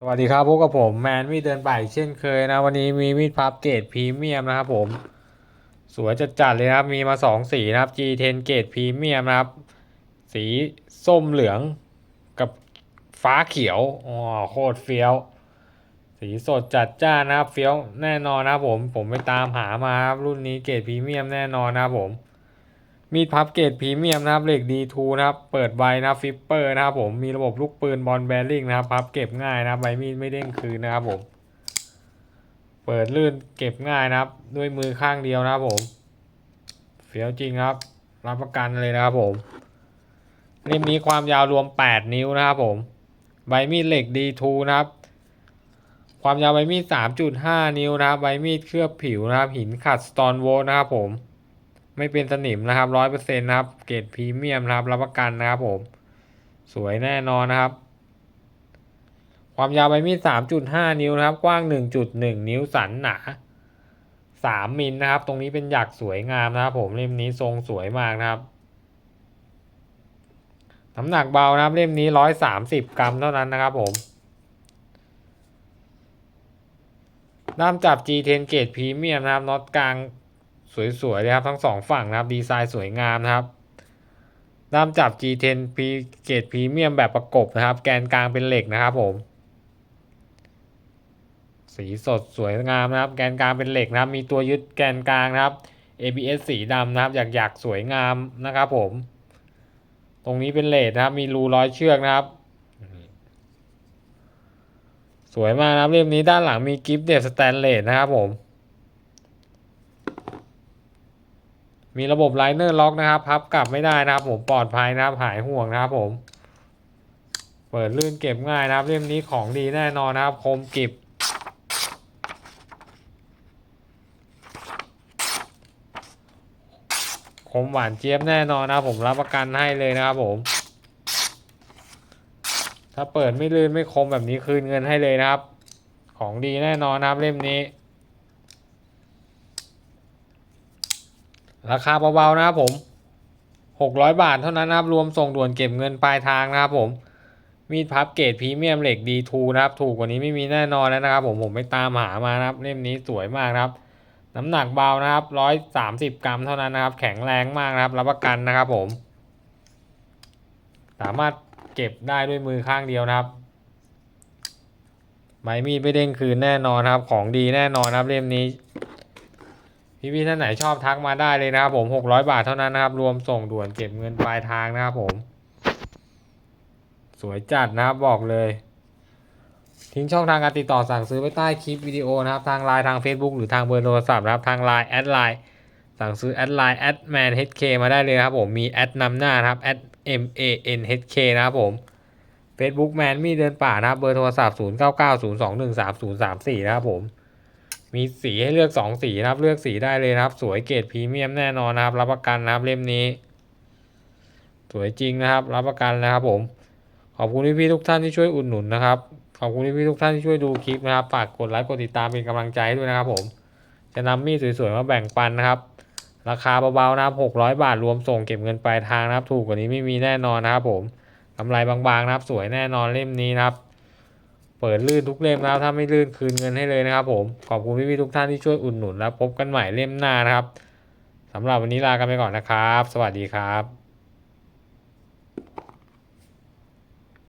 สวัสดีครับพบกับผมแมนมีเดินไปเช่นเคยนะ วันนี้มีมีดพับเกรดพรีเมียมนะครับผม สวยจัดจัดเลยนะครับมีมาสองสีนะครับ G10 เกรดพรีเมียมนะครับ สีส้มเหลืองกับฟ้าเขียวอ๋อโคตรเฟี้ยว สีสดจัดจ้านนะครับเฟี้ยวแน่นอนนะครับผมผมไปตามหามาครับรุ่นนี้เกรดพรีเมียมแน่นอนนะครับผม มีดพับเกรดพรีเมียมนะครับเหล็ก D2 นะครับเปิดใบนะครับฟิปเปอร์นะครับผมมีระบบลูกปืนบอลแบริ่งนะครับพับเก็บง่ายนะครับใบมีดไม่เด้งคืนนะครับผมเปิดลื่นเก็บง่ายนะครับ ด้วยมือข้างเดียวนะครับผมเฟี้ยวจริงครับ รับประกันเลยนะครับผมเล่มนี้ความยาวรวม 8 นิ้วนะครับผมใบมีดเหล็ก D2 นะครับความยาวใบมีด 3.5 นิ้วนะครับใบมีดเคลือบผิวนะครับหินขัดสโตนโวล์นะครับผม ไม่เป็นสนิมนะครับร้อยเปอร์เซ็นต์นะครับ เกรดพรีเมียมนะครับ รับประกันนะครับผม สวยแน่นอนนะครับ ความยาวใบมีดสามจุดห้านิ้วนะครับ กว้างหนึ่งจุดหนึ่งนิ้วสันหนาสามมิลนะครับ ตรงนี้เป็นหยักสวยงามนะครับ ผมเล่มนี้ทรงสวยมากนะครับน้ำหนักเบานะครับเล่มนี้ร้อยสามสิบกรัมเท่านั้นนะครับผมด้ามจับ G10 เกรดพรีเมียมนะครับน็อตกลาง สวยๆเลยครับทั้งสองฝั่งนะครับดีไซน์สวยงามนะครับด้ามจับ G10 P เกรดพรีเมียมแบบประกบนะครับ แกนกลางเป็นเหล็กนะครับผม สีสดสวยงามนะครับ แกนกลางเป็นเหล็กนะครับ มีตัวยึดแกนกลางนะครับ ABS สีดำนะครับ อยากๆสวยงามนะครับผม ตรงนี้เป็นเลดนะครับ มีรูร้อยเชือกนะครับ สวยมากนะครับเล่มนี้ด้านหลังมีกิฟต์เดบสแตนเลสนะครับผม มีระบบไลเนอร์ล็อกนะครับ พับกลับไม่ได้นะครับ ผมปลอดภัยนะครับ หายห่วงนะครับผม เปิดลื่นเก็บง่ายนะครับ เล่มนี้ของดีแน่นอนนะครับ คมกริบคมหวานเจี๊ยบแน่นอนนะครับ ผมรับประกันให้เลยนะครับผม ถ้าเปิดไม่ลื่นไม่คมแบบนี้คืนเงินให้เลยนะครับ ของดีแน่นอนนะครับเล่มนี้ ราคาเบาๆนะครับผมหกร้อยบาทเท่านั้นนะครับรวมส่งด่วนเก็บเงินปลายทางนะครับผมมีดพับเกรดพรีเมียมเหล็ก D2 นะครับ ถูกกว่านี้ไม่มีแน่นอนแล้วนะครับ ผมผมไปตามหามานะครับเล่มนี้สวยมากครับ น้ำหนักเบานะครับร้อยสามสิบกรัมเท่านั้นนะครับ แข็งแรงมากนะครับ รับประกันนะครับผม สามารถเก็บได้ด้วยมือข้างเดียวนะครับไม้มีดไม่เด้งคืนแน่นอนครับ ของดีแน่นอนครับเล่มนี้ พี่ๆท่านไหนชอบทักมาได้เลยนะครับผม600บาทเท่านั้นนะครับ รวมส่งด่วนเก็บเงินปลายทางนะครับผม สวยจัดนะครับบอกเลย ทิ้งช่องทางการติดต่อสั่งซื้อไว้ใต้คลิปวิดีโอนะครับ ทางไลน์ทาง Facebook หรือทางเบอร์โทรศัพท์นะครับ ทางไลน์แอดไลน์สั่งซื้อแอดไลน์แอดแมนเฮดเคมาได้เลยครับผมมีแอดนำหน้านะครับแอด M A N H K นะครับผม Facebook แมนมีเดินป่านะครับ เบอร์โทรศัพท์ 0 9 9 0 2 1 3 0 3 4 นะครับผม มีสีให้เลือก 2 สีนะครับ เลือกสีได้เลยนะครับ สวยเกรดพรีเมียมแน่นอนนะครับ รับประกันนะครับเล่มนี้ สวยจริงนะครับ รับประกันนะครับผม ขอบคุณพี่ๆทุกท่านที่ช่วยอุดหนุนนะครับ ขอบคุณพี่ๆทุกท่านที่ช่วยดูคลิปนะครับ ฝากกดไลค์กดติดตามเป็นกำลังใจให้ด้วยนะครับ ผม จะนำมีดสวยๆมาแบ่งปันนะครับ ราคาเบาๆนะครับ600 บาทรวมส่งเก็บเงินปลายทางนะครับ ถูกกว่านี้ไม่มีแน่นอนนะครับ ผมกำไรบางๆนะครับ สวยแน่นอนเล่มนี้นะครับ เปิดลื่นทุกเล่มแล้วถ้าไม่ลื่นคืนเงินให้เลยนะครับผมขอบคุณพี่ๆทุกท่านที่ช่วยอุดหนุนแล้วพบกันใหม่เล่มหน้านะครับสำหรับวันนี้ลากันไปก่อนนะครับ สวัสดีครับ